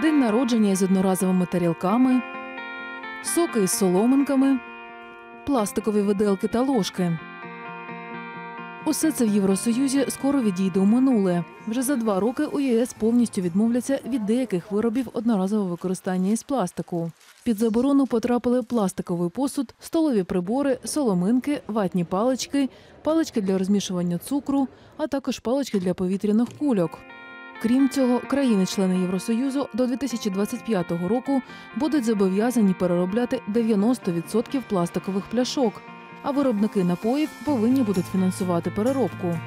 день народження із одноразовими тарілками, соки із соломинками, пластикові виделки та ложки. Усе це в Євросоюзі скоро відійде у минуле. Вже за два роки у ЄС повністю відмовляться від деяких виробів одноразового використання із пластику. Під заборону потрапили пластиковий посуд, столові прибори, соломинки, ватні палички, палички для розмішування цукру, а також палички для повітряних кульок. Крім цього, країни-члени Євросоюзу до 2025 року будуть зобов'язані переробляти 90% пластикових пляшок, а виробники напоїв повинні будуть фінансувати переробку.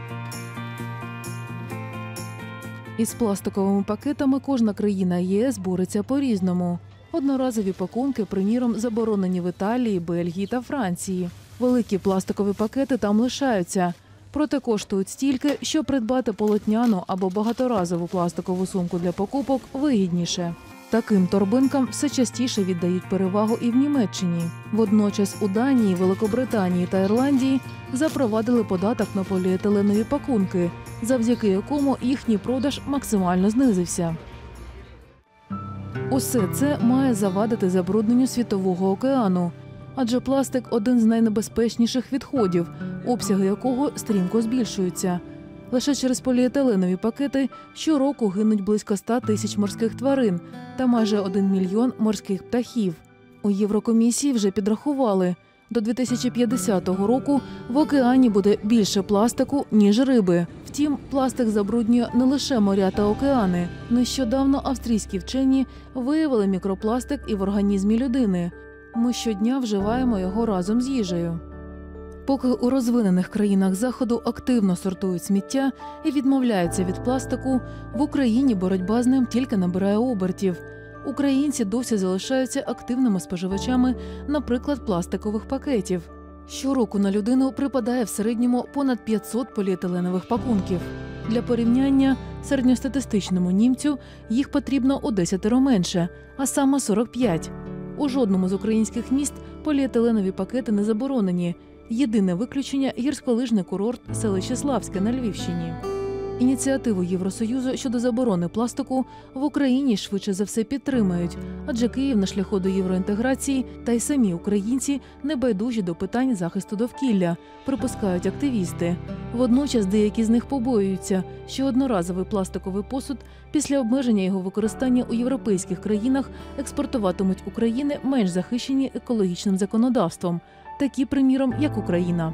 Із пластиковими пакетами кожна країна ЄС бореться по-різному. Одноразові пакунки, приміром, заборонені в Італії, Бельгії та Франції. Великі пластикові пакети там лишаються, проте коштують стільки, що придбати полотняну або багаторазову пластикову сумку для покупок вигідніше. Таким торбинкам все частіше віддають перевагу і в Німеччині. Водночас у Данії, Великобританії та Ірландії запровадили податок на поліетиленові пакунки, завдяки якому їхній продаж максимально знизився. Усе це має завадити забрудненню світового океану, адже пластик один з найнебезпечніших відходів, обсяги якого стрімко збільшуються. Лише через поліетиленові пакети щороку гинуть близько 100 тисяч морських тварин та майже 1 мільйон морських птахів. У Єврокомісії вже підрахували. До 2050 року в океані буде більше пластику, ніж риби. Втім, пластик забруднює не лише моря та океани. Нещодавно австрійські вчені виявили мікропластик і в організмі людини. Ми щодня вживаємо його разом з їжею. Поки у розвинених країнах заходу активно сортують сміття і відмовляються від пластику, в Україні боротьба з ним тільки набирає обертів. Українці досі залишаються активними споживачами, наприклад, пластикових пакетів. Щороку на людину припадає в середньому понад 500 поліетиленових пакунків. Для порівняння середньостатистичному німцю їх потрібно у 10 менше, а саме 45. У жодному з українських міст поліетиленові пакети не заборонені. Єдине виключення гірськолижний курорт селище Славське на Львівщині. Ініціативу Євросоюзу щодо заборони пластику в Україні швидше за все підтримають, адже Київ на шляху до євроінтеграції та й самі українці не байдужі до питань захисту довкілля, припускають активісти. Водночас деякі з них побоюються, що одноразовий пластиковий посуд після обмеження його використання у європейських країнах експортуватимуть України менш захищені екологічним законодавством, такі, приміром, як Україна.